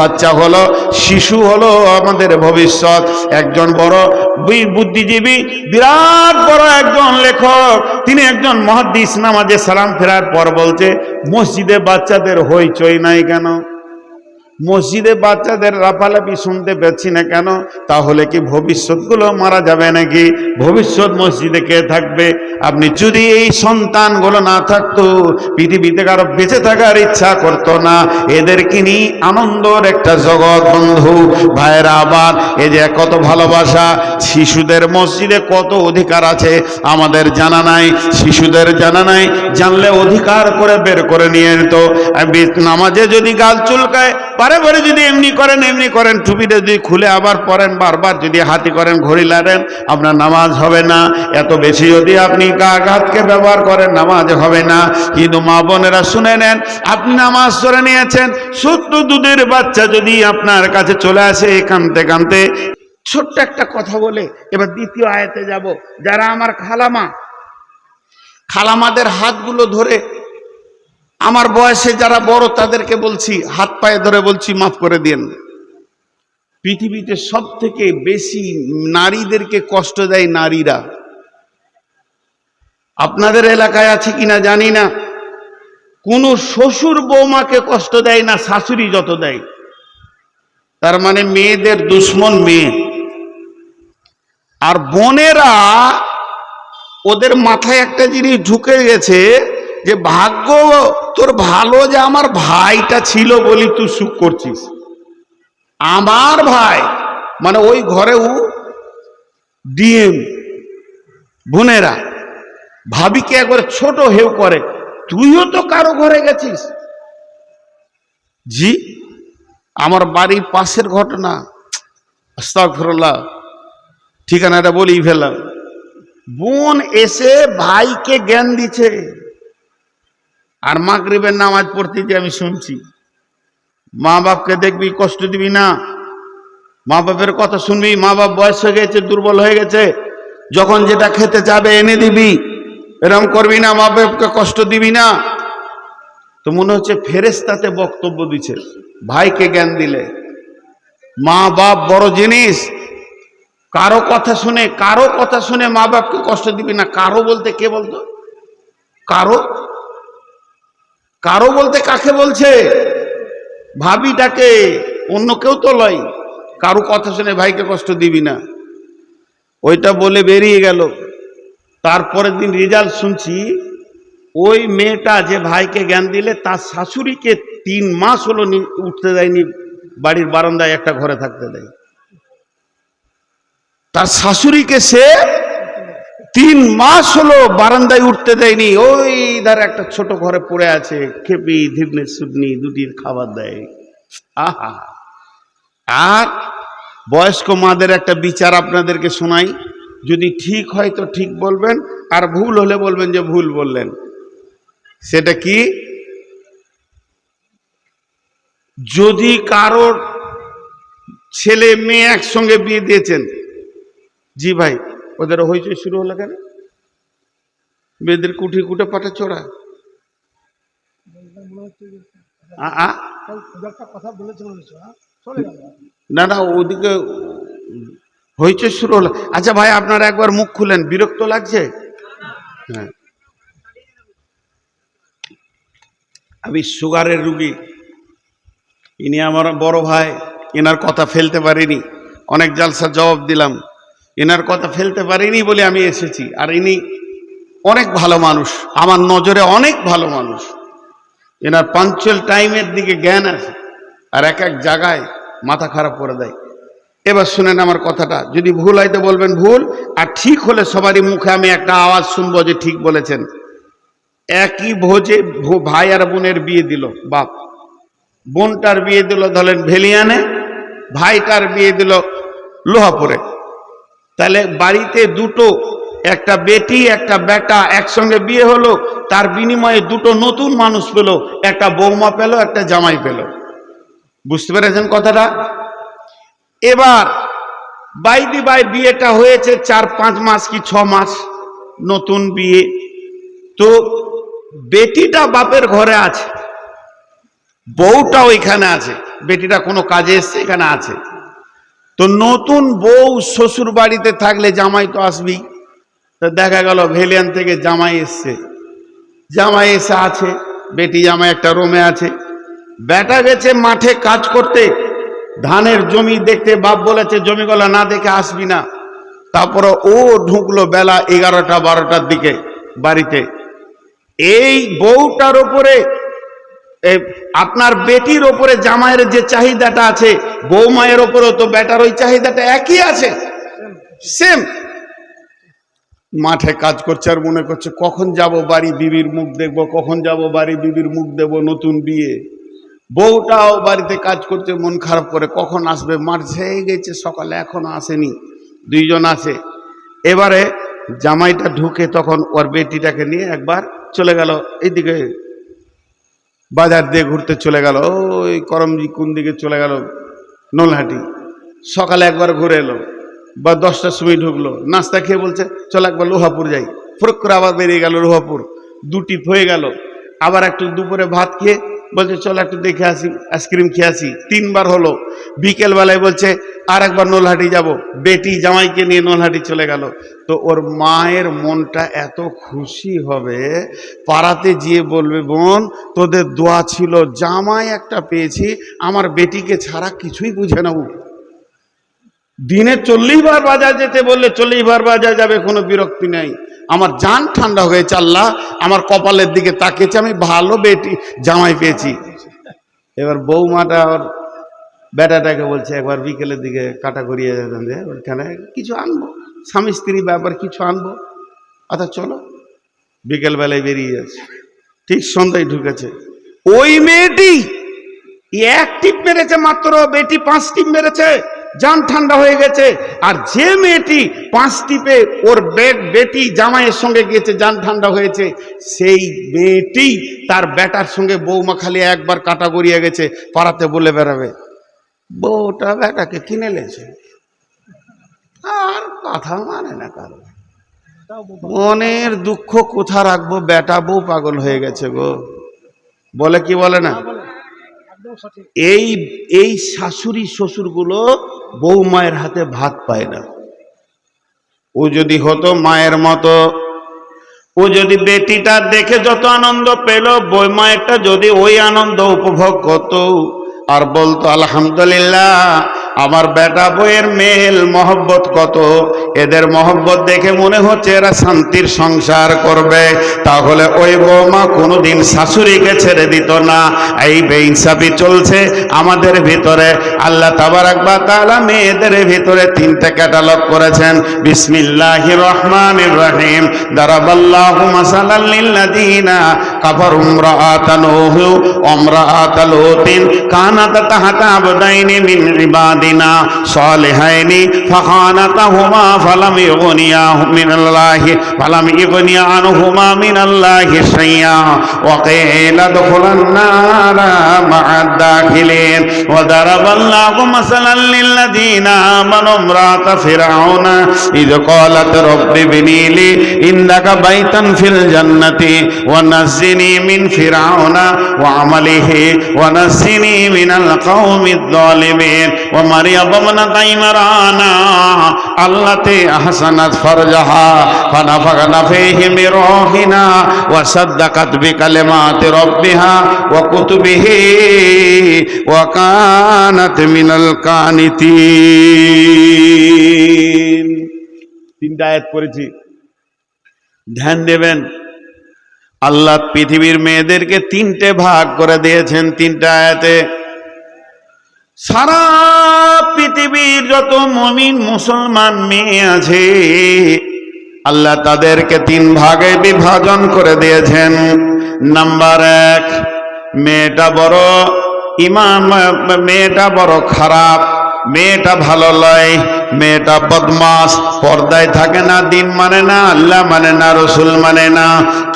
বাচ্চা হলো, শিশু হলো আমাদের ভবিষ্যৎ। একজন বড় বুদ্ধিজীবী, বিরাট বড় একজন লেখক। তিনি একজন মহাদিস নামাজে সালাম ফেরার পর বলছে, মসজিদে বাচ্চাদের হইচই নাই কেন? মসজিদে বাচ্চাদের লাফালাফি শুনতে পাচ্ছি না কেন? তাহলে কি ভবিষ্যৎগুলো মারা যাবে নাকি? ভবিষ্যৎ মসজিদে কে থাকবে? আপনি যদি এই সন্তানগুলো না থাকতো, পৃথিবীতে কারও বেঁচে থাকার ইচ্ছা করতো না। এদের নিয়ে আনন্দর একটা জগৎ, বন্ধু। ভাইয়েরা, আবার এই যে কত ভালোবাসা, শিশুদের মসজিদে কত অধিকার আছে, আমাদের জানা নাই। শিশুদের জানা নাই, জানলে অধিকার করে বের করে নিয়ে নিত। নামাজে যদি গাল চুলকায় বারে বারে যদি এমনি করেন এমনি করেন, টুপিটা যদি খুলে আবার পরেন, বারবার যদি হাতি করেন, ঘড়ি লাড়েন আপনার নামাজ হবে না। এত বেশি যদি আপনি হাতকে ব্যবহার করেন, নামাজ হবে না। কিন্তু মা বোনেরা শুনে নেন, আপনি নামাজ ধরে নিয়েছেন সত্য দুধের বাচ্চা যদি আপনার কাছে চলে আসে কানতে কানতে, ছোট্ট একটা কথা বলে এবার দ্বিতীয় আয়াতে যাব। যারা আমার খালামা, খালামাদের হাতগুলো ধরে আমার বয়সে যারা বড়, তাদেরকে বলছি, হাত পায়ে ধরে বলছি, মাফ করে দিন পৃথিবীতে সব থেকে বেশি নারীদেরকে কষ্ট দেয় নারীরা। আপনাদের এলাকায় আছে কিনা জানি না। কোন শ্বশুর বৌমাকে কষ্ট দেয় না, শাশুড়ি যত দেয়। তার মানে মেয়েদের দুশ্মন মেয়ে। আর বোনেরা, ওদের মাথায় একটা জিনিস ঢুকে গেছে যে ভাগ্য তোর ভালো যে আমার ভাইটা ছিল বলি তুই সুখ করছিস। আমার ভাই মানে ওই ঘরেও ডিএম, বোনেরা, ভাবিকে একবার ছোট হেউ করে, তুইও তো কারও ঘরে গেছিস? জি, আমার বাড়ির পাশের ঘটনা, আস্তাগফিরুল্লাহ, ঠিকানাটা বলেই ফেললাম। বোন এসে ভাইকে জ্ঞান দিছে। আর মাগরিবের নামাজ পড়তে যে আমি শুনছি। মা বাপকে দেখবি কষ্ট দিবি না। মা বাপের কথা শুনবি, মা বাপ বয়স হয়ে গেছে, দুর্বল হয়ে গেছে। যখন যেটা খেতে চাবে এনে দিবি। এরম করবি না, মা বাপকে কষ্ট দিবি না। তো মনে হচ্ছে ফেরেস্তাতে বক্তব্য দিচ্ছে ভাইকে জ্ঞান দিলে। মা বাপ বড় জিনিস। কারও কথা শুনে, কারও কথা শুনে মা বাপকে কষ্ট দিবি না। কারও বলতে কে বলতো? কারও? কারও বলতে কাকে বলছে? ভাবিটাকে অন্য কেউ তো লয়। কারও কথা শুনে ভাইকে কষ্ট দিবি না। ওইটা বলে বেরিয়ে গেল। তারপরের দিন রেজাল্ট শুনছি, ওই মেয়েটা যে ভাইকে জ্ঞান দিলে, তার শাশুড়িকে তিন মাস হলো উঠতে দেয়নি, বাড়ির বারান্দায় একটা ঘরে থাকতে দেয়। তার শাশুড়িকে সে তিন মাস হলো বারান্দায় উঠতে দেয়নি। ওই ধারে একটা ছোট ঘরে পড়ে আছে, খেপি, ধীরনে সুদনি দুটির খাবার দেয়। আহা। আর বয়স্ক মাদের একটা বিচার আপনাদেরকে শোনাই। যদি ঠিক হয় তো ঠিক বলবেন, আর ভুল হলে বলবেন যে ভুল বললেন। সেটা কি? যদি কারোর ছেলে, মেয়ে একসঙ্গে বিয়ে দিয়েছেন, জি ভাই ওদের হইচই শুরু হলো কেন? মেয়েদের কুঠি কুটে পাটা চড়া। না না, ওদিকে হইচই শুরু হলো। আচ্ছা ভাই, আপনারা একবার মুখ খুলেন, বিরক্ত লাগছে? হ্যাঁ। আমি সুগারের রুগী। ইনি আমার বড় ভাই এনার কথা ফেলতে পারিনি। অনেক জালসার জবাব দিলাম। এনার কথা ফেলতে পারিনি বলে আমি এসেছি। আর ইনি অনেক ভালো মানুষ, আমার নজরে অনেক ভালো মানুষ। এনার পাঞ্চুয়াল টাইমের দিকে জ্ঞান আছে, আর এক এক জায়গায় মাথা খারাপ করে দেয়। এবার শুনেন আমার কথাটা, যদি ভুল হয় তো বলবেন ভুল, আর ঠিক হলে সবারই মুখে আমি একটা আওয়াজ শুনব যে ঠিক বলেছেন। একই ভোজে ভাই আর বোনের বিয়ে দিল, বাপ। বোনটার বিয়ে দিল ধরেন ভেলিয়ানে, ভাইটার বিয়ে দিল লোহাপুরে। তাহলে বাড়িতে দুটো, একটা বেটি, একটা বেটা একসঙ্গে বিয়ে হলো, তার বিনিময়ে দুটো নতুন মানুষ পেল, একটা বৌমা পেল, একটা জামাই পেল। বুঝতে পেরেছেন কথাটা? এবার বাইদি বাই বিয়েটা হয়েছে চার, পাঁচ মাস কি ছ মাস, নতুন বিয়ে। তো বেটিটা বাপের ঘরে আছে বউটা ওইখানে আছে, বেটিটা কোনো কাজে এসছে, এখানে আছে। তো নতুন বউ শ্বশুর বাড়িতে থাকলে জামাই তো আসবেই। তো দেখা গেল ভেলিয়ান থেকে জামাই এসছে। জামাই এসে আছে, বেটি জামাই একটা রুমে আছে। বেটা গেছে মাঠে কাজ করতে। ধানের জমি দেখতে বাপ বলেছে, জমিগুলো না দেখে আসবি না। তারপরে ও ঢুকলো বেলা এগারোটা, বারোটার দিকে বাড়িতে। এই বউটার ওপরে আপনার বেটির ওপরে জামাইয়ের যে চাহিদাটা আছে বউ মায়ের ওপরেও তো বেটার, ওই চাহিদাটা একই আছে। সেম মাঠে কাজ করছে আর মনে করছে, কখন যাব বাড়ি বিবির মুখ দেখব, কখন যাব বাড়ি বিবির মুখ দেব নতুন বিয়ে। বউটাও বাড়িতে কাজ করছে, মন খারাপ করে, কখন আসবে? মাঠ ছেয়ে গেছে, সকালে এখনও আসেনি, দুইজন আছে। এবারে জামাইটা ঢুকে তখন ওর বেটিটাকে নিয়ে একবার চলে গেল, এইদিকে বাজার দিয়ে ঘুরতে চলে গেল, ওই করমজি কোন দিকে চলে গেল, নলহাটি। সকালে একবার ঘুরে এলো, বা দশটার সময় ঢুকলো, নাস্তা খেয়ে বলছে, চল একবার লোহাপুর যাই। ফুরক করে আবার বেরিয়ে গেল লোহাপুর। দুটি হয়ে গেল, আবার একটু দুপুরে ভাত খেয়ে বলছে, চল একটু দেখে আসি, আইসক্রিম খেয়ে আসি। তিনবার হলো। বিকেলবেলায় বলছে আর একবার নলহাটি যাব। বেটি জামাইকে নিয়ে নলহাটি চলে গেল। তো ওর মায়ের মনটা এত খুশি হবে, পাড়াতে গিয়ে বলবে, বোন, তোদের দোয়া ছিল, জামাই একটা পেয়েছি, আমার বেটিকে ছাড়া কিছুই বুঝে না। দিনে চল্লিশ বার বাজার যেতে বললে চল্লিশ বার বাজার যাবে, কোনো বিরক্তি নেই। আমার জান ঠান্ডা হয়েছে, আল্লাহ আমার কপালের দিকে তাকিয়েছে, আমি ভালো বেটি, জামাই পেয়েছি। এবার বৌমাটা ওর বেটাটাকে বলছে, একবার বিকেলের দিকে কাটা করিয়ে যেতেন যে ওইখানে কিছু আনব। স্বামী স্ত্রী ব্যাপার, কিছু আনব। আচ্ছা চলো। বিকেলবেলায় বেরিয়ে যাচ্ছে। ঠিক সন্ধ্যায় ঢুকেছে। ওই মেয়েটি এক টিপ মেরেছে মাত্র, বেটি পাঁচ টিপ মেরেছে। জান ঠান্ডা হয়ে গেছে। আর যে মেয়েটি পাঁচ টিপে ওর বেট বেটি জামাইয়ের সঙ্গে গিয়েছে, জান ঠান্ডা হয়েছে, সেই মেয়েটি তার বেটার সঙ্গে বৌমা খালি একবার কাটা গড়িয়ে গেছে, পাড়াতে বলে বেড়াবে। বউটা বেটাকে কিনে লেছে। আর কথা মানে না কারও। মনের দুঃখ কোথা রাখব? বেটা বউ পাগল হয়ে গেছে গো। বলে কি বলে না? এই এই শাশুড়ি শ্বশুরগুলো বউ মায়ের হাতে ভাত পায় না। ও যদি হতো মায়ের মতো, ও যদি বেটিটা দেখে যত আনন্দ পেল বই মায়েরটা যদি ওই আনন্দ উপভোগ করত। আর বলতো, আলহামদুলিল্লাহ আমার বেটা বইয়ের মেল মহব্বত কত? এদের মহব্বত দেখে মনে হচ্ছে এরা শান্তির সংসার করবে। তাহলে ওই বৌমা কোনোদিন শাশুড়িকে ছেড়ে দিত না। এই বেইনসাফি চলছে আমাদের ভিতরে। আল্লাহ তাবারাক বা তাআলা মেয়েদের ভিতরে তিনটে ক্যাটালগ করেছেন। বিসমিল্লাহির রহমান রহিম। দারাবাল্লাহু মাসালাল লিল্লাযিনা কাফারু ইমরাআতান নূহ ওয়া ইমরাআতাল লূতিন, কানাতা তাহতা আবদাইনি মিন ইবাদিনা সালিহাইনি ফাখানাতাহুমা ফালাম ইগনিয়া মিনাল্লাহি ফালাম ইগনিয়া আনহুমা মিনাল্লাহি শাইয়া ওয়া কিলা দুখুলান নারা মা'আদ দাখিলিন ওয়া দারাবাল্লাহু মাসালাল লিল্লাযিনা আমানু ইমরাআতা ফিরআউনা ইয ক্বালাত রাব্বি বিনি লি ইন্দাকা বাইতান ফিল জান্নাতি ওয়া নাজ্জিনি মিন ফিরআউনা ওয়া আমালিহি ওয়া নাজ্জিনি মিনাল কওমিদ যালিমিন ওয়া মারিয়াম ইবনাতা ইমরানা আল্লাতি আহসানাত ফারজাহা ফানাফাখনা ফীহি মির রূহিনা ওয়া সাদ্দাকাত মিনাল তিনটা ধ্যান দেবেন, আল্লাহ পৃথিবীর মেয়েদেরকে তিনটে ভাগ করে দিয়েছেন তিনটা আয়াতে। সারা পৃথিবীর যত মমিন মুসলমান মেয়ে আছে, আল্লাহ তাদেরকে তিন ভাগে বিভাজন করে দিয়েছেন। নাম্বার এক, মেয়েটা বড় ইমাম মেয়েটা বড় খারাপ, মেয়েটা ভালো লয় মেয়েটা বদমাস, পর্দায় থাকে না, দিন মানে না, আল্লাহ মানে না, রসুল মানে না।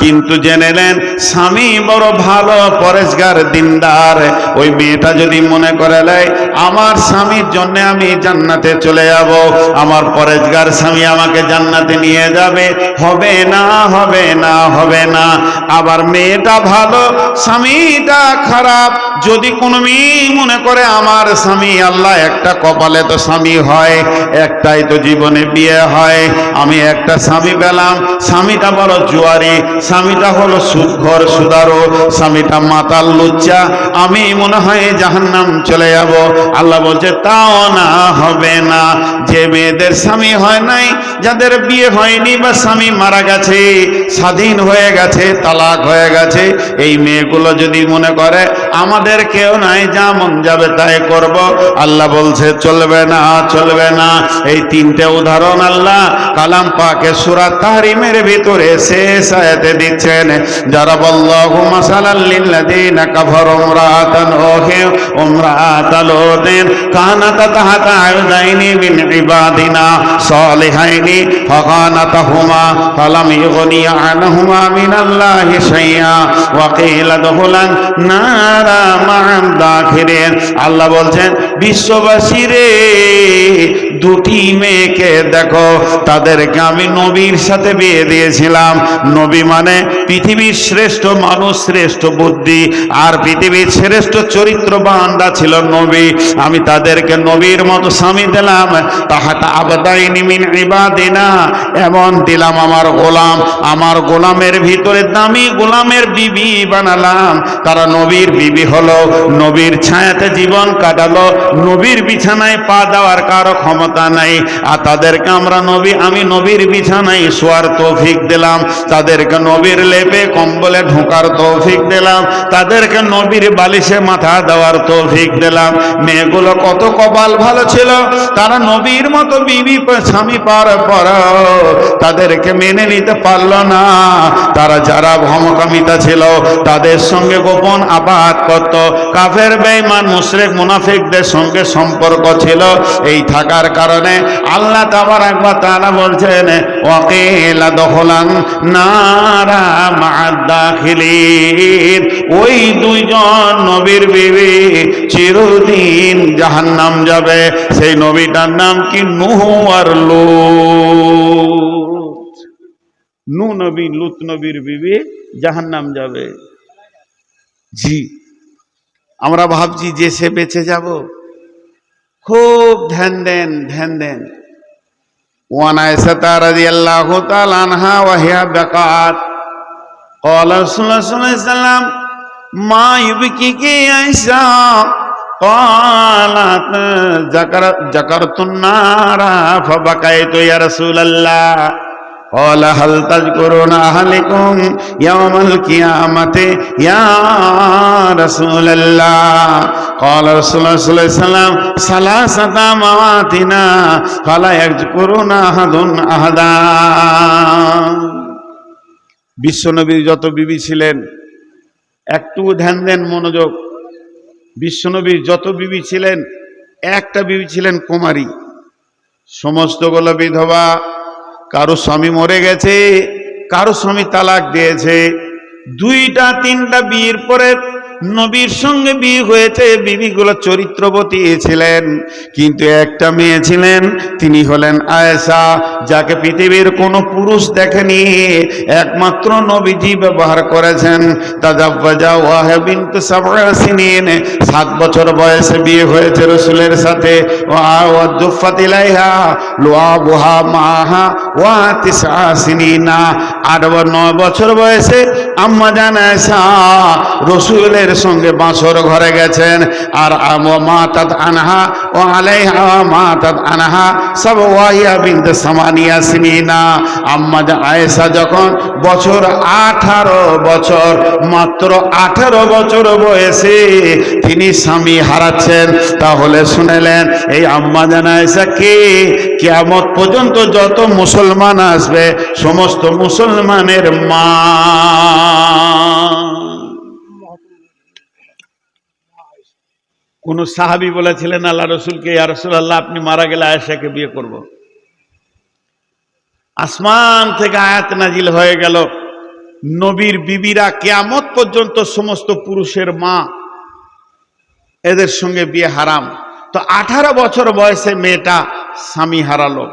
কিন্তু জেনে নেন, স্বামী বড় ভালো, পরেশগার, দিনদার। ওই মেয়েটা যদি মনে করে লাই আমার স্বামীর জন্য আমি জান্নাতে চলে যাব, আমার পরেশগার স্বামী আমাকে জান্নাতে নিয়ে যাবে, হবে না হবে না হবে না। আবার মেয়েটা ভালো, স্বামীটা খারাপ। যদি কোনো মেয়ে মনে করে, আমার স্বামী আল্লাহ একটা কপালে তো স্বামী হয় একটাই তো জীবনে বিয়ে হয়। আমি একটা স্বামী পেলাম। স্বামীটা বড় জুয়ারি। স্বামীটা হলো সুদঘর সুদারো। স্বামীটা মাতাল লুচ্চা। আমি মনে হয় চলে যাব। আল্লাহ বলছে, তাও না, হবে না। যে মেয়েদের স্বামী হয় নাই, যাদের বিয়ে হয়নি বা স্বামী মারা গেছে, স্বাধীন হয়ে গেছে, তালাক হয়ে গেছে, এই মেয়েগুলো যদি মনে করে, আমাদের কেউ নাই, যা মন যাবে তাই করব। আল্লাহ বলছে, চলবে না চলবে না। এই তিনটে উদাহরণ আল্লাহ কালাম পাকে সুরা তাহরিমের ভিতরে শেষ আয়াতে দিচ্ছেন, যারা বল্লাহু মাসালাল লিল্লাযিনা কাফারু ইমরাতান ওহে ইমরাতাল ওদিন কানাত তাহাতা আয়দাইনি মিন ইবাদিনা সালিহাইনি, ফাকানাতাহুমা ফালাম ইগনিয়া আনহুমা মিনাল্লাহি শাইআ, ওয়া কিলা দুখুলান নারা মা'আদ দাখিরিন। আল্লাহ বলছেন, বিশ্ববাসী রে দুটি মেয়েকে দেখো, তাদেরকে আমি নবীর সাথে বিয়ে দিয়েছিলাম। নবী মানে পৃথিবীর শ্রেষ্ঠ মানুষ, শ্রেষ্ঠ বুদ্ধি, আর পৃথিবীর শ্রেষ্ঠ চরিত্রবানরা ছিল নবী। আমি তাদেরকে নবীর মতো স্বামী দিলাম। তাহাটা আবদাইনি মিন ইবাদিনা, এমন দিলাম আমার গোলাম। আমার গোলামের ভিতরে দামি গোলামের বিবি বানালাম। তারা নবীর বিবি হলো, নবীর ছায়াতে জীবন কাটালো। নবীর বিছানায় পা দেওয়ার কারও ক্ষমতা নাই, আর তাদেরকে আমরা নবী, আমি নবীর বিছানায় শোয়ার তৌফিক দিলাম। তাদেরকে নবীর লেপে কম্বলে ঢোকার তৌফিক দিলাম। তাদেরকে নবীর বালিশে মাথা দেওয়ার তৌফিক দিলাম। মেয়েগুলো কত কপাল ভালো ছিল। তারা নবীর মতো বিবি স্বামী পাওয়ার পর তাদেরকে মেনে নিতে পারল না। তারা যারা ভমকামিতা ছিল, তাদের সঙ্গে গোপন আপাত করত। কাফের, বেঈমান, মুশরিক, মুনাফিকদের সঙ্গে সম্পর্ক ছিল। এই থাকার কারণে আল্লাহ তাবার একবার তারা বলছেন দখলান নারা ওই দুইজন নবীর বিবি চিরদিন জাহান্নাম যাবে। সেই নবীটার নাম কি? নুহ আর নবী, লুত নবীর বিবি যাবে। জি, আমরা ভাবছি যে সে বেঁচে যাব। খুব ধ্যান দেন ধ্যান দেন وعن عائشة رضي الله تعالى عنها وهي بقات قال رسول الله صلى الله عليه وسلم ما يبكيك يا عائشة قالت ذكر ذكرت النار فبكيت يا رسول الله قال هل تذكرون أهلكم يوم القيامة يا رسول الله قال رسول الله صلى الله عليه وسلم ثلاثة مواتنا فلا يذكرون أحد أحدا বিশ্বনবীর যত বিবি ছিলেন একটু ধ্যান দেন মনোযোগ বিশ্বনবীর যত বিবি ছিলেন একটা বিবি ছিলেন কুমারী সমস্তগুলো বিধবা কারও স্বামী মরে গেছে কারও স্বামী তালাক দিয়েছে দুইটা তিনটা বিয়ের পরে নবীর সঙ্গে বিয়ে হয়েছে, বিবিগুলো চরিত্রবতী ছিলেন, কিন্তু একটা মেয়ে ছিলেন, তিনি হলেন আয়েশা, যাকে পৃথিবীর কোনো পুরুষ দেখেনি। একমাত্র নবীজি ব্যবহার করেছেন সাত বছর বয়সে বিয়ে হয়েছে রসুলের সাথে। আট বা নয় বছর বয়সে আম্মা জান আয়েশা রসুলের সঙ্গে বাঁশর ঘরে গেছেন। আর আম- মা তাত আনহা, ও আলাইহা মা তাত আনহা, সব ওয়াহিয়া বিনতে সামানিয়া সিনিনা আম্মা আয়েশা যখন বছর আঠারো বছর, মাত্র আঠারো বছর বয়সে তিনি স্বামী হারাচ্ছেন। তাহলে শুনেলেন, এই আম্মা জান আয়েশা কে? কিয়ামত পর্যন্ত যত মুসলমান আসবে, সমস্ত মুসলমানের মা। কোন সাহাবি বলেছিলেন, আল্লাহ রসুলকে, ইয়া রসুল্লাহ আপনি মারা গেলে আয়েশাকে বিয়ে করব। আসমান থেকে আয়াত নাজিল হয়ে গেল, নবীর বিবিরা কেয়ামত পর্যন্ত সমস্ত পুরুষের মা এদের সঙ্গে বিয়ে হারাম। তো আঠারো বছর বয়সে মেয়েটা স্বামী হারালো।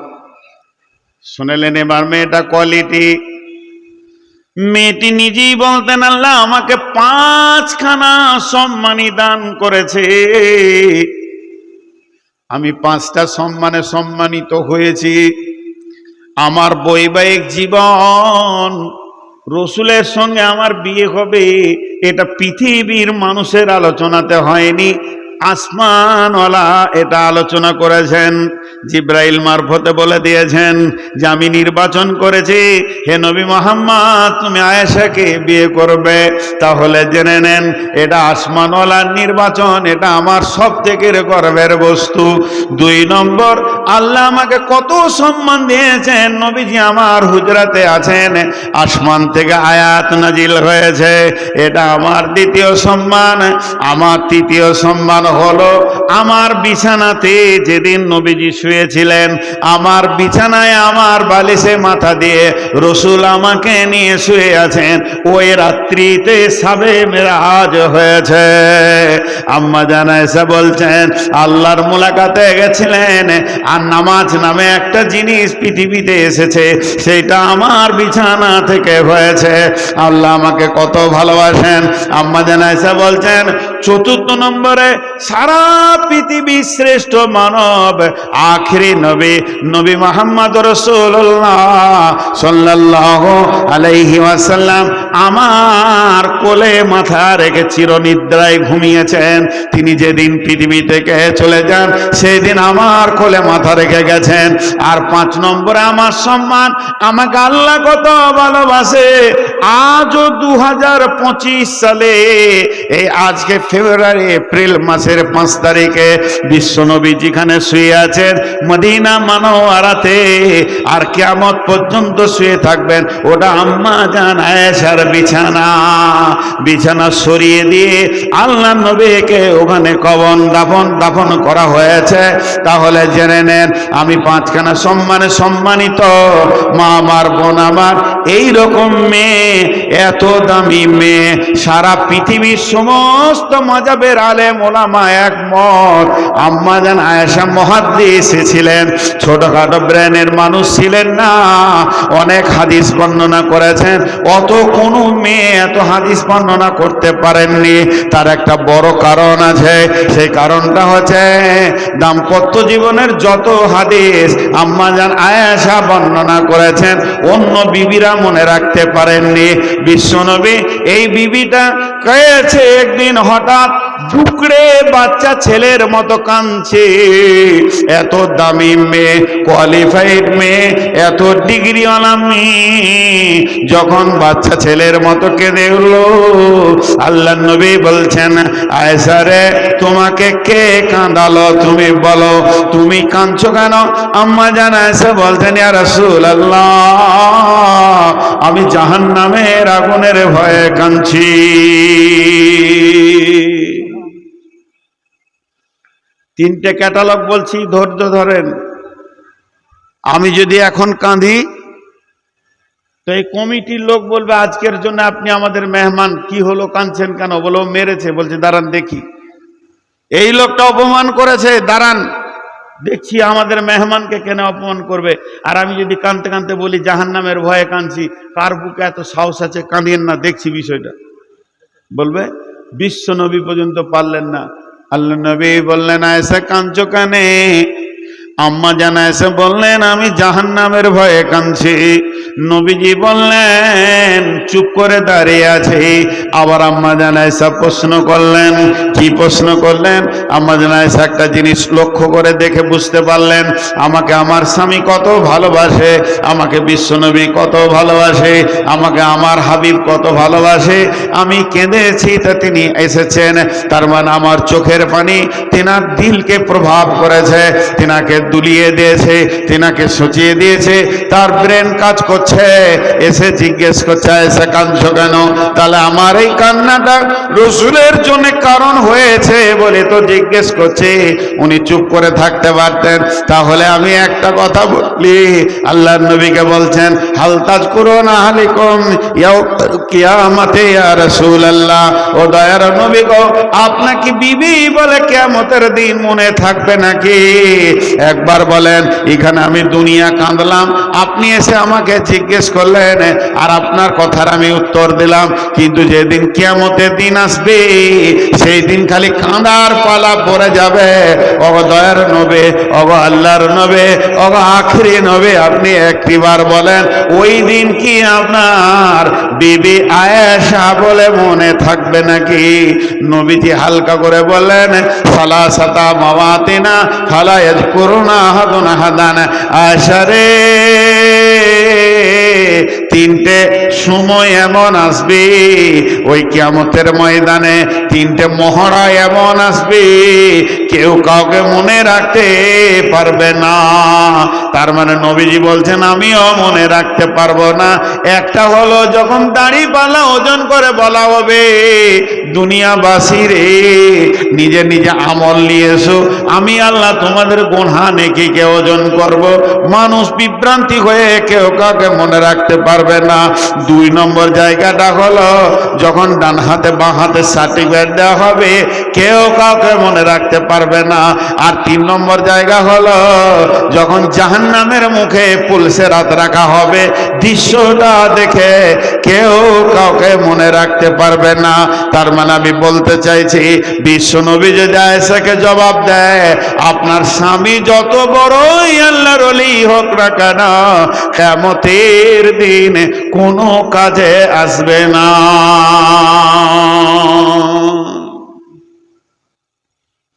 শুনেলেন এবার মেয়েটা কোয়ালিটি মেয়েটি নিজেই বলতেন, আল্লাহ আমাকে পাঁচখানা সম্মানী দান করেছে। আমি পাঁচটা সম্মানে সম্মানিত হয়েছি। আমার বৈবাহিক জীবন রসুলের সঙ্গে আমার বিয়ে হবে, এটা পৃথিবীর মানুষের আলোচনাতে হয়নি। আসমানওয়ালা, এটা আলোচনা করেছেন, জিব্রাইল মারফতে বলে দিয়েছেন যে আমি নির্বাচন করেছি, হে নবী মোহাম্মদ, তুমি আয়েশাকে বিয়ে করবে। তাহলে জেনে নেন, এটা আসমানওয়ালার নির্বাচন, এটা আমার সব থেকে গর্বের বস্তু। দুই নম্বর, আল্লাহ আমাকে কত সম্মান দিয়েছেন, নবীজি আমার হুজরাতে আছেন, আসমান থেকে আয়াত নাজিল হয়েছে, এটা আমার দ্বিতীয় সম্মান। আমার তৃতীয় সম্মান হলো আমার বিছানাতে যেদিন নবীজি শুয়েছিলেন, আমার বিছানায় আমার বালিশে মাথা দিয়ে রসুল আমাকে নিয়ে শুয়ে আছেন। ওই রাত্রিতে সাবে মেরাজ হয়েছে। আম্মা জানা এসে বলছেন, আল্লাহর মোলাকাতে গেছিলেন আর নামাজ নামে একটা জিনিস পৃথিবীতে এসেছে, সেটা আমার বিছানা থেকে হয়েছে। আল্লাহ আমাকে কত ভালোবাসেন। আম্মা জানা এসে বলছেন, চতুর্থ নম্বরে সারা পৃথিবী শ্রেষ্ঠ মানব, আখরি নবী নবী মোহাম্মদ রসুল্লাহ সাল্লাহ আলাইহি ওয়াসাল্লাম আমার কোলে মাথা রেখে চিরনিদ্রায় ঘুমিয়েছেন। তিনি যেদিন পৃথিবী থেকে চলে যান সেই দিন আমার কোলে মাথা রেখে গেছেন। আর পাঁচ নম্বরে আমার সম্মান, আমাকে আল্লাহ কত ভালোবাসে। আজও দু হাজার পঁচিশ সালে, এই আজকে ফেব্রুয়ারি, এপ্রিল মাসের পাঁচ তারিখে বিশ্বনবী যেখানে শুয়ে আছেন মদিনা মানোয়ারাতে, আর কেমত পর্যন্ত শুয়ে থাকবেন। ওটা আম্মা জান আয়েশার বিছানা। বিছানা সরিয়ে দিয়ে আল্লাহ নবীকে ওখানে কবন দাফন দাফন করা হয়েছে। তাহলে জেনে নেন, আমি পাঁচখানা সম্মানে সম্মানিত, মা আমার, বোন আমার এই রকম মেয়ে, এত দামি মেয়ে, সারা পৃথিবীর সমস্ত মজাবের আলেম ওলামা একমত। আম্মা জান আয়েশা মহাদ্দিস ছিলেন ছোটখাটো ব্রেনের মানুষ ছিলেন না। অনেক হাদিস বর্ণনা করেছেন। অত কোনো মেয়ে এত হাদিস বর্ণনা করতে পারেননি। তার একটা বড় কারণ আছে। সেই কারণটা হচ্ছে দাম্পত্য জীবনের যত হাদিস আম্মা জান আয়েশা বর্ণনা করেছেন, অন্য বিবিরা মনে রাখতে পারেননি। বিশ্বনবী, এই বিবিটা কয়েছে একদিন হঠাৎ বুকড়ে বাচ্চা ছেলের মতো কাঁদছে। এত দামি মেয়ে কোয়ালিফাইড মেয়ে, এত ডিগ্রিওয়ালা মেয়ে। যখন বাচ্চা ছেলের মতো কেঁদে উঠল, আল্লাহ নবী বলছেন আয়সা রে, তোমাকে কে কাঁদালো? তুমি বলো, তুমি কাঁদছো কেন? আম্মা জান বলছেন, ইয়া রাসূল আল্লাহ আমি জাহান নামের আগুনের ভয়ে কাঁদছি। তিনটে ক্যাটালগ বলছি, ধৈর্য ধরেন। আমি যদি এখন কাঁদি, তো এই কমিটির লোক বলবে, আজকের জন্য আপনি আমাদের মেহমান, কি হলো, কাঁদছেন কেন? বলো, মেরেছে। বলছে, দাঁড়ান, দেখি। এই লোকটা অপমান করেছে, দাঁড়ান, দেখছি আমাদের মেহমানকে কেন অপমান করবে? আর আমি যদি কাঁদতে কাঁদতে বলি জাহান নামের ভয়ে কাঁদছি, কার বুকে এত সাহস আছে, কাঁদিয়েন না, দেখছি বিষয়টা। বলবে, বিশ্ব নবী পর্যন্ত পারলেন না। আল্লাহ নবী বললেন আয়সা কাঁদছো কানে? আম্মা জানা এসে বললেন, আমি জাহান নামের ভয়ে কাঁদছি। নবীজি বললেন, চুপ করে দাঁড়িয়ে আছে। আবার আম্মা জানা এসা প্রশ্ন করলেন, কি প্রশ্ন করলেন? আম্মা জানা এসা একটা জিনিস লক্ষ্য করে দেখে বুঝতে পারলেন, আমাকে আমার স্বামী কত ভালোবাসে, আমাকে বিশ্বনবী কত ভালোবাসে, আমাকে আমার হাবিব কত ভালোবাসে। আমি কেঁদেছি তা তিনি এসেছেন, তার মানে আমার চোখের পানি, তেনার দিলকে প্রভাব করেছে, তেনাকে দুলিয়ে দিয়েছে, তিনাকে সচিয়ে দিয়েছে, তার ব্রেন কাজ করছে। এসে জিজ্ঞেস করছে এসে কাঁদছো কেন? তাহলে আমার এই কান্নাটা রসুলের জন্য কারণ হয়েছে বলে তো জিজ্ঞেস করছে। উনি চুপ করে থাকতে পারতেন। তাহলে আমি একটা কথা বলি, আল্লাহ নবীকে বলছেন হালতাজ করো না হালিকম কিয়ামতে রাসূল আল্লাহ ও দয়ার নবী গো আপনাকে বিবি বলে কিয়ামতের দিন মনে থাকবে নাকি? একবার বলেন, এখানে আমি দুনিয়া কাঁদলাম। আপনি এসে আমাকে জিজ্ঞেস করলেন, আর আপনার কথার আমি উত্তর দিলাম, কিন্তু যেদিন কিয়ামতের দিন আসবে, সেই দিন খালি কাঁদার পালা পড়ে যাবে। অগ দয়ার নবে অগ আল্লাহর নবে অগ আখরি নবে, আপনি একটিবার বলেন, ওই দিন কি আপনার বিবি আয়েশা বলে মনে থাকবে নাকি? নবীজি হালকা করে বললেন ফালা সাতা মাওয়াতিনা, ফালা ইয়াজকুরুনা হাদুন হাদান আয়েশা রে। তিনটে সময় এমন আসবে, ওই কিয়ামতের ময়দানে তিনটে মহড়া এমন আসবে। কেউ কাউকে মনে রাখতে পারবে না। তার মানে নবীজি বলছেন, আমিও মনে রাখতে পারব না। একটা হলো যখন দাড়ি পালা ওজন করে বলা হবে, দুনিয়াবাসী রে, নিজে নিজে আমল নিয়ে এসো। আমি আল্লাহ তোমাদের গোনা নেকিকে ওজন করব। মানুষ বিভ্রান্তি হয়ে কেউ কাউকে মনে রাখতে পারবে না। দুই নম্বর জায়গাটা হলো যখন ডান হাতে, বাঁ হাতে সার্টিফিকেট দেওয়া হবে, কেউ কাউকে মনে রাখতে পারবে না। আর তিন নম্বর জায়গা হলো যখন জাহান্নামের মুখে পুলসে রাত রাখা হবে, দৃশ্যটা দেখে কেউ কাউকে মনে রাখতে পারবে না। তার মানে আমি বলতে চাইছি, বিশ্ব নবী যদি আয়েশাকে জবাব দেয়, আপনার স্বামী যত বড়ই আল্লাহর অলি হোক না কেন কেমতের দিন কোনো কাজে আসবে না।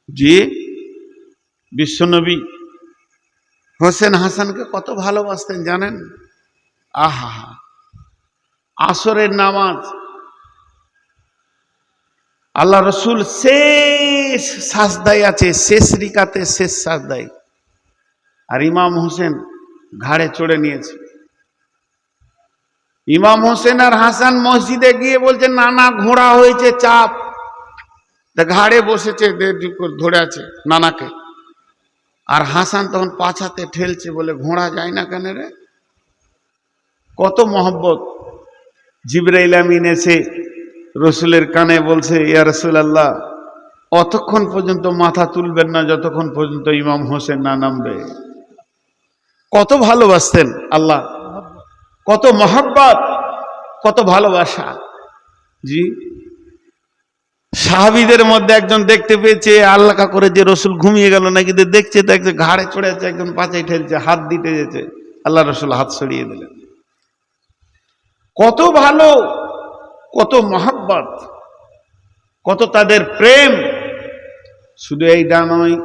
জি, বিশ্বনবী হোসেন হাসানকে কত ভালোবাসতেন জানেন? আহা, আসরের নামাজ আল্লাহ রসুল শেষ সাজদাই আছে, শেষ রিকাতে শেষ সাজদাই আর ইমাম হোসেন ঘাড়ে চড়ে নিয়েছে। ইমাম হোসেন আর হাসান মসজিদে গিয়ে বলছে, নানা ঘোড়া হয়েছে, চাপ। তা ঘাড়ে বসেছে ধরে আছে নানাকে। আর হাসান তখন পাছাতে ঠেলছে বলে, ঘোড়া যায় না কেন রে? কত মহব্বত। জিব্রাইল এসে রসুলের কানে বলছে, ইয়া রসুল আল্লাহ অতক্ষণ পর্যন্ত মাথা তুলবেন না, যতক্ষণ পর্যন্ত ইমাম হোসেন না নামবে। কত ভালোবাসতেন আল্লাহ। কত মহাব্বত, কত ভালোবাসা। জি। সাহাবিদের মধ্যে একজন দেখতে পেয়েছে আল্লাহ করে যে রসুল ঘুমিয়ে গেল নাকি দেখছে দেখছে ঘাড়ে চড়ে আছে, একজন পাচাই ঠেলছে, হাত দিতে যেতে। আল্লাহ রসুল হাত সরিয়ে দিলেন। কত ভালো, কত মহাব্বত, কত তাদের প্রেম। শুধু এইটা নয়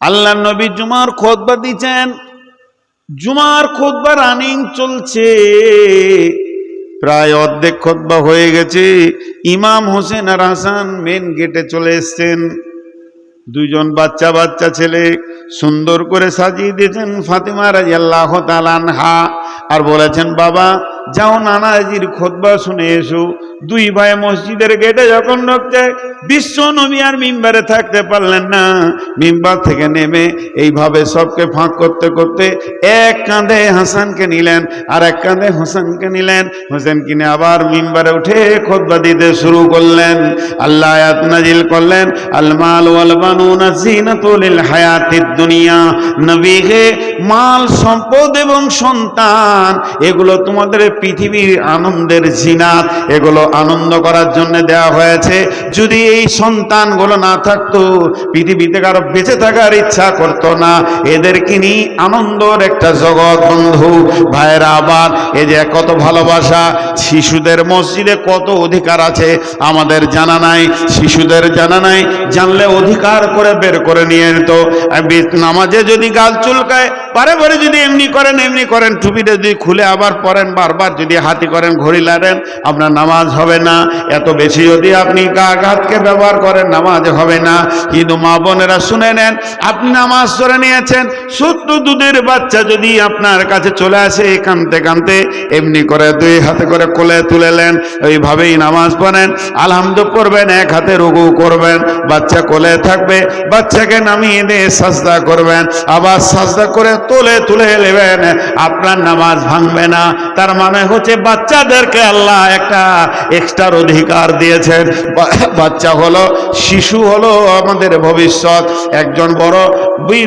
আল্লাহ নবী জুমার খোদবা দিচ্ছেন জুমার খোদবা রানিং চলছে। প্রায় অর্ধেক খোদবা হয়ে গেছে। ইমাম হোসেন আর হাসান মেন গেটে চলে এসছেন। দুজন বাচ্চা বাচ্চা ছেলে সুন্দর করে সাজিয়ে দিয়েছেন ফাতিমা রাজি আল্লাহ তালানহা আর বলেছেন, বাবা যাও নানাজির খোদবা শুনে এসো। দুই ভাই মসজিদের গেটে যখন ঢুকছে, বিশ্ব নবী আর মিম্বারে থাকতে পারলেন না। মিম্বার থেকে নেমে এইভাবে সবকে ফাঁক করতে করতে এক কাঁধে হাসানকে নিলেন আর এক কাঁধে হোসেনকে নিলেন। হোসেন কিনে আবার মিম্বারে উঠে খোদবা দিতে শুরু করলেন। আল্লাহ নাজিল করলেন, আল মাল ওয়াল বানুনা জিনাতুল হায়াতিদ দুনিয়া। নবীকে মাল, সম্পদ এবং সন্তান, এগুলো তোমাদের পৃথিবীর আনন্দের জিনাত এগুলো আনন্দ করার জন্য দেওয়া হয়েছে। যদি এই সন্তানগুলো না থাকতো, পৃথিবীতে কারও বেঁচে থাকার ইচ্ছা করতো না। এদেরকে নিয়ে আনন্দর একটা জগৎ, বন্ধু। ভাইয়েরা, আবার এ যে কত ভালোবাসা, শিশুদের মসজিদে কত অধিকার আছে, আমাদের জানা নাই। শিশুদের জানা নাই, জানলে অধিকার করে বের করে নিয়ে নিত। নামাজে যদি গাল চুলকায় পারে পারে যদি এমনি করেন এমনি করেন টুপিটা যদি খুলে আবার পরেন, বারবার যদি হাতি করেন, ঘড়ি লাড়েন আপনার নামাজ হবে না। এত বেশি যদি আপনি গা ঘাতকে ব্যবহার করেন, নামাজ হবে না। কিন্তু মা বোনেরা শুনে নেন, আপনি নামাজ ধরে নিয়েছেন, সত্য দুধের বাচ্চা যদি আপনার কাছে চলে আসে কানতে কানতে, এমনি করে দুই হাতে করে কোলে তুলেলেন ওইভাবেই নামাজ পড়েন। আলহামদু করবেন, এক হাতে রুগু করবেন, বাচ্চা কোলে থাকবে, বাচ্চাকে নামিয়ে দিয়ে সাজদা করবেন। আবার সাজদা করে তুলে তুলে নেবেন, আপনার নামাজ ভাঙবে না। তার মানে হচ্ছে বাচ্চাদেরকে আল্লাহ একটা এক্সট্রার অধিকার দিয়েছেন। বাচ্চা হলো, শিশু হলো আমাদের ভবিষ্যৎ। একজন বড়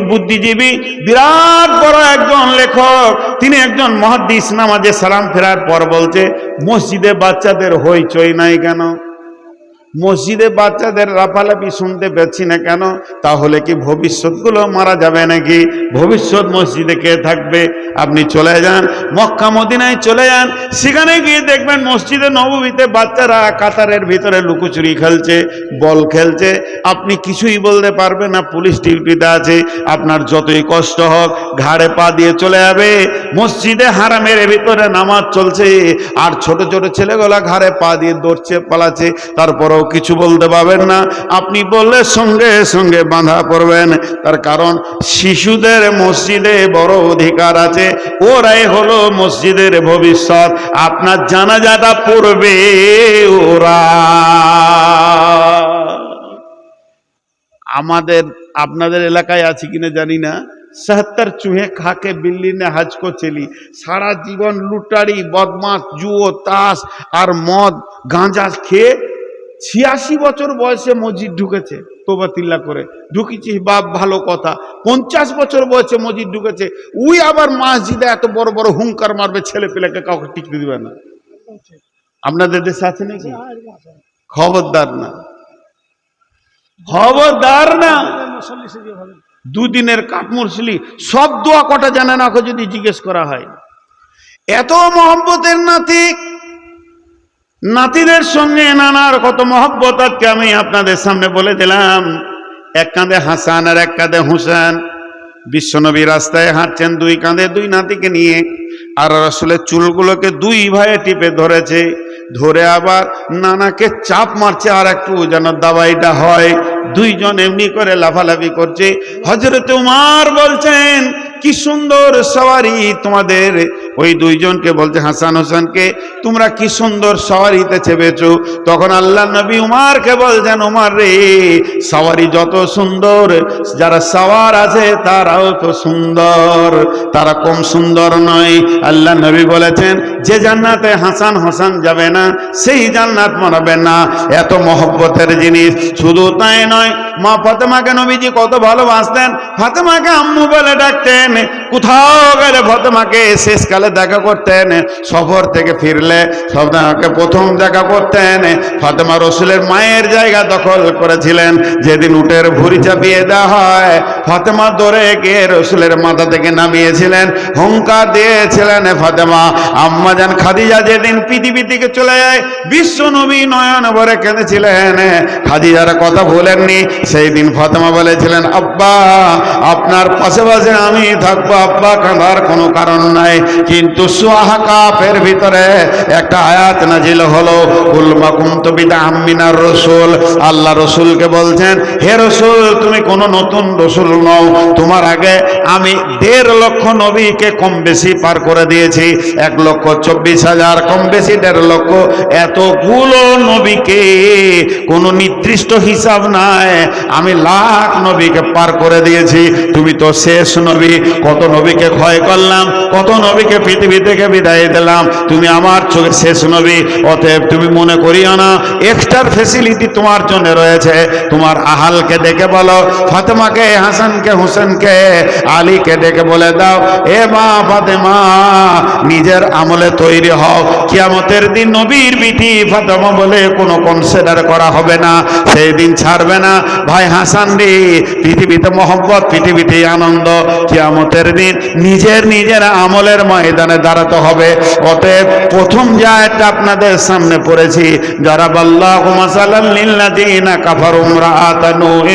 বুদ্ধিজীবী, বিরাট বড় একজন লেখক, তিনি একজন মহাদ্দিস, নামাজে সালাম ফেরার পর বলছে, মসজিদে বাচ্চাদের হইচই নাই কেন? মসজিদে বাচ্চাদের লাফালাফি শুনতে পাচ্ছি না কেন? তাহলে কি ভবিষ্যৎগুলো মারা যাবে নাকি? ভবিষ্যৎ মসজিদে কে থাকবে? আপনি চলে যান, মক্কা মদিনায় চলে যান, সেখানে গিয়ে দেখবেন মসজিদে নবমীতে বাচ্চারা কাতারের ভিতরে লুকোচুরি খেলছে, বল খেলছে। আপনি কিছুই বলতে পারবেন না, পুলিশ ডিউটিতে আছে, আপনার যতই কষ্ট হোক ঘাড়ে পা দিয়ে চলে যাবে। মসজিদে হারামের ভিতরে নামাজ চলছে, আর ছোট ছোট ছেলেগুলা ঘাড়ে পা দিয়ে দৌড়ছে, পালাচ্ছে, তারপরেও কিছু বলতে পারবেন না। আপনি বললে সঙ্গে সঙ্গে বাঁধা পড়বেন। তার কারণ শিশুদের মসজিদে বড় অধিকার আছে। ওরাই হলো মসজিদের ভবিষ্যৎ। আপনার জানাজাটা পড়বে ওরা। আমাদের, আপনাদের এলাকায় আছে কিনা জানি না। সত্তর চুহে খাকে বিল্লি নে হাজকো চেলি। সারা জীবন লুটারি বদমাস জুয়ো, তাস আর মদ, গাঁজা খেয়ে ছিয়াশি বছর বয়সে মসজিদ ঢুকেছে, তোবা তিল্লা করে। ঢুকেছি, বাপ, ভালো কথা। পঞ্চাশ বছর বয়সে মসজিদ ঢুকেছে, উই আবার মসজিদে এত বড় বড় হুঙ্কার মারবে ছেলে পেলেকে কাউকে টিকতে দিবে না। আপনাদের দেশে আছে নাকি? খবরদার না। খবরদার না। দুদিনের কাঠমুরসলি সব দোয়া কটা জানে না যদি জিজ্ঞেস করা হয়। এত মহব্বতের নাতি নাতিদের সঙ্গে নানার কত মহব্বত আজকে আমি আপনাদের সামনে বলে দিলাম। এক কাঁধে হাসান আর এক কাঁধে হুসেন। বিশ্বনবী রাস্তায় হাঁটছেন দুই কাঁধে দুই নাতিকে নিয়ে। আর রসুলের চুলগুলোকে দুই ভাইয়ে টিপে ধরেছে। ধরে আবার নানাকে চাপ মারছে, আর একটু যেন দাবাইটা হয়। দুইজন এমনি করে লাফালাফি করছে। হজরত উমার বলছেন কি সুন্দর সওয়ারি তোমাদের। ওই দুইজনকে বলছে, হাসান হোসেনকে তোমরা কি সুন্দর সওয়ারিতে চেপেছো তখন আল্লাহ নবী উমারকে বলছেন, উমার রে, সওয়ারি যত সুন্দর, যারা সওয়ার আছে তারাও তো সুন্দর, তারা কম সুন্দর নয়। আল্লাহ নবী বলেছেন, যে জান্নাতে হাসান হোসেন যাবে না, সেই জান্নাত মানাবে না। এত মহব্বতের জিনিস। শুধু তাই নয় মা ফাতেমাকে নবীজি কত ভালোবাসতেন। ফাতেমাকে আম্মু বলে ডাকতেন, কোথাও গেলে ফাতেমাকে শেষকালে দেখা করতেন, সফর থেকে ফিরলে ফাতেমাকে প্রথম দেখা করতেন। ফাতেমা রসুলের মায়ের জায়গা দখল করেছিলেন, যেদিন উটের ভুড়ি চাপিয়ে দেওয়া হয়। ফাতেমা দৌড়ে গিয়ে রসুলের মাথা থেকে নামিয়েছিলেন, হুঙ্কার দিয়েছিলেন ফাতেমা। আম্মা যান খাদিজা যেদিন পৃথিবী থেকে চলে যায়, বিশ্ব নবী নয়ন ভরে কেঁদেছিলেন। খাদিজার কথা ভুলেননি সেই দিন ফাতেমা বলেছিলেন, আব্বা, আপনার পাশে পাশে আমি থাকব, আব্বা, কাঁদার কোনো কারণ নাই। কিন্তু সুয়াহা কাপের ভিতরে একটা আয়াত নাজিল হলো উলমা কুমতবিদা আম্মিনার রসুল। আল্লাহ রসুলকে বলছেন, হে রসুল, তুমি কোনো নতুন রসুল নও। তোমার আগে আমি দেড় লক্ষ নবীকে কম বেশি পার করে দিয়েছি। এক লক্ষ চব্বিশ হাজার, কম বেশি দেড় লক্ষ। এতগুলো নবীকে কোনো নির্দিষ্ট হিসাব নাই। আমি লাখ নবীকে পার করে দিয়েছি। তুমি তো শেষ নবী। কত নবীকে ক্ষয় করলাম, কত নবীকে পৃথিবী থেকে বিদায় দিলাম। তুমি আমার চোখে শেষ নবী। অতএব তুমি মনে করিও না এক্সট্রার ফেসিলিটি তোমার জন্য রয়েছে। তোমার আহালকে ডেকে বলো, ফাতেমাকে, হাসানকে, হোসেনকে, আলীকে ডেকে বলে দাও, এ মা ফাতেমা, নিজের আমলে তৈরি হও। কিয়ামতের দিন নবীর বিটি ফাতেমা বলে কোনো কনসিডার করা হবে না। সেই দিন ছাড়বে না। ভাই হাসান রে, পৃথিবীতে মোহব্বত, পৃথিবীতে আনন্দ। কিয়ামতের দিন নিজের নিজের আমলের ময়দানে দাঁড়াতে হবে। অতএব প্রথম যে আয়াতটা আপনাদের সামনে পড়েছি যারা বাল্লাহ মাসালাল লিল্লাযিনা কাফারু ইমরাআত নূহ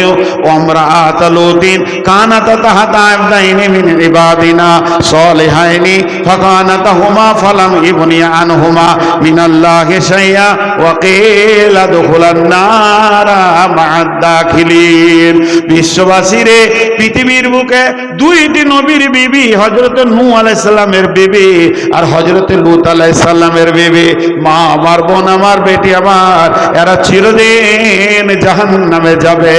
ওয়া ইমরাআত লুতিন, কানাতা তাহাতা আবদাইনি মিন ইবাদিনা সালিহাইনি ফাকানাতাহুমা ফালাম ইবনি আনহুমা মিনাল্লাহি শাইয়া, ওয়া কিলা দুখুলান নারা দাখিলিন বিশ্ববাসীরে পৃথিবীর বুকে দুইটি নবীর বিবি, হযরত নূহ আলাইহিস সালামের বিবি আর হযরত লূত আলাইহিস সালামের বিবি। মা আমার বোন, আমার বেটি আমার, এরা চিরদিন জাহান্নামে যাবে।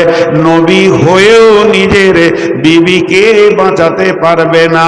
নবী হয়েও নিজের বিবিকে বাঁচাতে পারবে না।